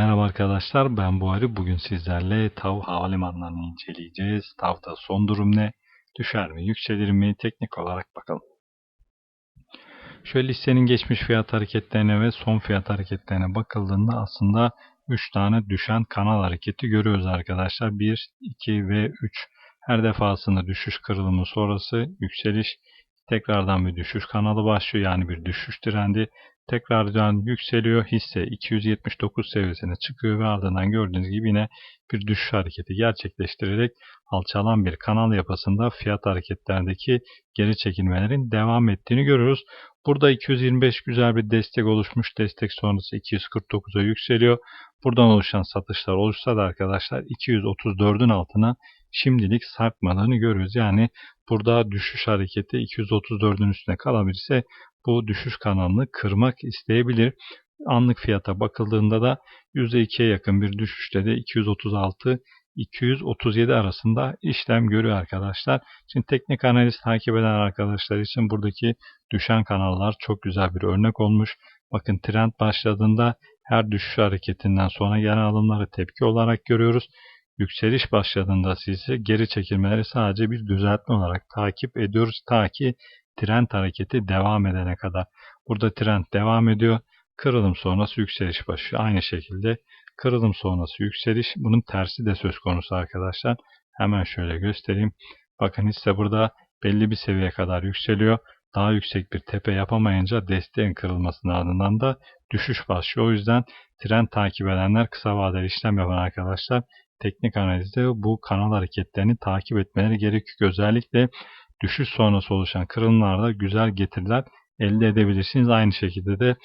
Merhaba arkadaşlar ben Buhari. Bugün sizlerle TAV havalimanlarını inceleyeceğiz. TAV'da son durum ne? Düşer mi? Yükselir mi? Teknik olarak bakalım. Şöyle listenin geçmiş fiyat hareketlerine ve son fiyat hareketlerine bakıldığında aslında 3 tane düşen kanal hareketi görüyoruz arkadaşlar. 1, 2 ve 3. Her defasında düşüş kırılımı sonrası yükseliş tekrardan bir düşüş kanalı başlıyor. Yani bir düşüş trendi tekrardan yükseliyor. Hisse 279 seviyesine çıkıyor ve ardından gördüğünüz gibi yine bir düşüş hareketi gerçekleştirerek alçalan bir kanal yapısında fiyat hareketlerdeki geri çekilmelerin devam ettiğini görüyoruz. Burada 225 güzel bir destek oluşmuş. Destek sonrası 249'a yükseliyor. Buradan oluşan satışlar oluşsa da arkadaşlar 234'ün altına şimdilik sarkmadığını görüyoruz. Yani burada düşüş hareketi 234'ün üstüne kalabilirse bu düşüş kanalını kırmak isteyebilir. Anlık fiyata bakıldığında da %2'ye yakın bir düşüşte de 236 237 arasında işlem görüyor arkadaşlar. Şimdi teknik analiz takip eden arkadaşlar için buradaki düşen kanallar çok güzel bir örnek olmuş. Bakın trend başladığında her düşüş hareketinden sonra gelen alımları tepki olarak görüyoruz. Yükseliş başladığında ise geri çekilmeleri sadece bir düzeltme olarak takip ediyoruz ta ki trend hareketi devam edene kadar. Burada trend devam ediyor. Kırılım sonrası yükseliş başlıyor. Aynı şekilde kırılım sonrası yükseliş. Bunun tersi de söz konusu arkadaşlar. Hemen şöyle göstereyim. Bakın hisse burada belli bir seviyeye kadar yükseliyor. Daha yüksek bir tepe yapamayınca desteğin kırılmasının ardından da düşüş başlıyor. O yüzden trend takip edenler kısa vadeli işlem yapan arkadaşlar teknik analizde bu kanal hareketlerini takip etmeleri gerekiyor. Özellikle düşüş sonrası oluşan kırılımlarda güzel getiriler elde edebilirsiniz. Aynı şekilde de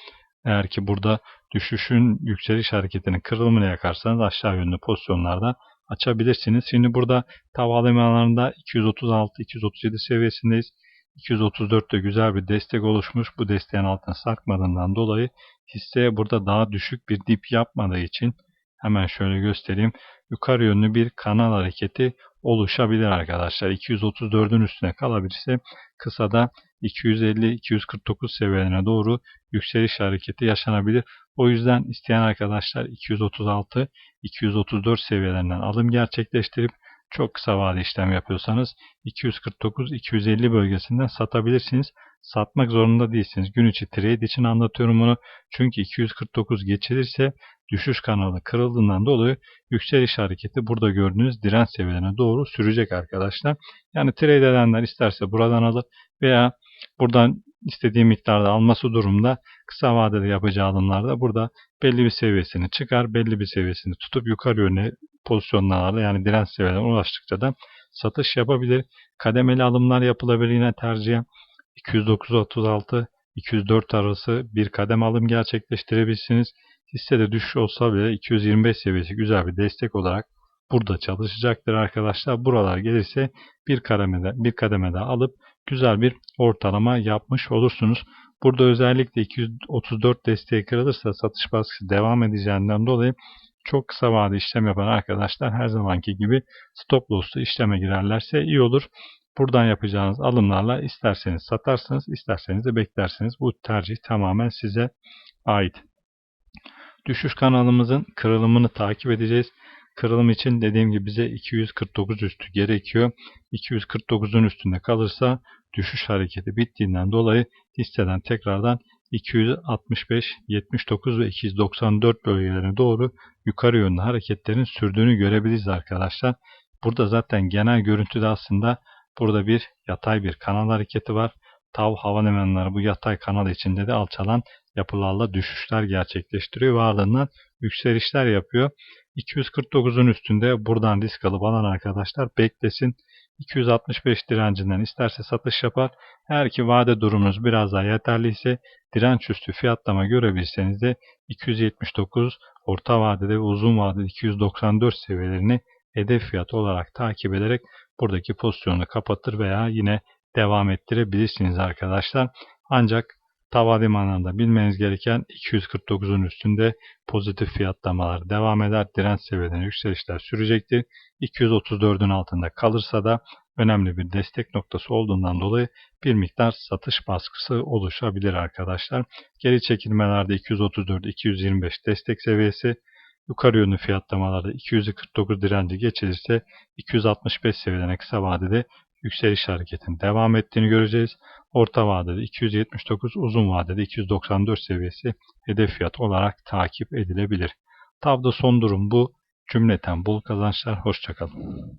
eğer ki burada düşüşün yükseliş hareketinin kırılımını yakarsanız aşağı yönlü pozisyonlarda açabilirsiniz. Şimdi burada tavalamalarında 236-237 seviyesindeyiz. 234'te güzel bir destek oluşmuş. Bu desteğin altına sarkmadığından dolayı hisse burada daha düşük bir dip yapmadığı için hemen şöyle göstereyim. Yukarı yönlü bir kanal hareketi oluşabilir arkadaşlar. 234'ün üstüne kalabilirse kısada 250-249 seviyelerine doğru yükseliş hareketi yaşanabilir. O yüzden isteyen arkadaşlar 236-234 seviyelerinden alım gerçekleştirip çok kısa vade işlem yapıyorsanız 249-250 bölgesinden satabilirsiniz. Satmak zorunda değilsiniz. Gün içi trade için anlatıyorum bunu. Çünkü 249 geçilirse düşüş kanalı kırıldığından dolayı yükseliş hareketi burada gördüğünüz direnç seviyelerine doğru sürecek arkadaşlar. Yani trade edenler isterse buradan alır veya buradan istediği miktarda alması durumda kısa vadede yapacağı alımlarda burada belli bir seviyesini çıkar, belli bir seviyesini tutup yukarı yöne pozisyonlarla yani direnç seviyelerine ulaştıkça da satış yapabilir. Kademeli alımlar yapılabilir yine tercihen 209-36 204 arası bir kadem alım gerçekleştirebilirsiniz. Hissede düşüş olsa bile 225 seviyesi güzel bir destek olarak burada çalışacaktır arkadaşlar. Buralar gelirse bir kademede bir kademede alıp güzel bir ortalama yapmış olursunuz. Burada özellikle 234 desteği kırılırsa satış baskısı devam edeceğinden dolayı çok kısa vade işlem yapan arkadaşlar her zamanki gibi stop loss'lu işleme girerlerse iyi olur. Buradan yapacağınız alımlarla isterseniz satarsınız, isterseniz de beklersiniz. Bu tercih tamamen size ait. Düşüş kanalımızın kırılımını takip edeceğiz. Kırılım için dediğim gibi bize 249 üstü gerekiyor. 249'un üstünde kalırsa düşüş hareketi bittiğinden dolayı hisseden tekrardan 265, 79 ve 294 bölgelerine doğru yukarı yönlü hareketlerin sürdüğünü görebiliriz arkadaşlar. Burada zaten genel görüntüde aslında burada bir yatay bir kanal hareketi var. Tav hava nemenleri bu yatay kanal içinde de alçalan yapılarla düşüşler gerçekleştiriyor ve ardından yükselişler yapıyor. 249'un üstünde buradan risk alıp alan arkadaşlar beklesin. 265 direncinden isterse satış yapar. Eğer ki vade durumunuz biraz daha yeterliyse direnç üstü fiyatlama görebilirseniz de 279 orta vadede ve uzun vadede 294 seviyelerini hedef fiyat olarak takip ederek buradaki pozisyonu kapatır veya yine devam ettirebilirsiniz arkadaşlar. Ancak Tava manada bilmeniz gereken 249'un üstünde pozitif fiyatlamalar devam eder. Direnç seviyelerine yükselişler sürecektir. 234'ün altında kalırsa da önemli bir destek noktası olduğundan dolayı bir miktar satış baskısı oluşabilir arkadaşlar. Geri çekilmelerde 234-225 destek seviyesi Yukarı yönlü fiyatlamalarda 249 direnci geçilirse 265 seviyelerine kısa vadede yükseliş hareketinin devam ettiğini göreceğiz. Orta vadede 279, uzun vadede 294 seviyesi hedef fiyat olarak takip edilebilir. Tavda son durum bu. Cümleten bol kazançlar. Hoşçakalın.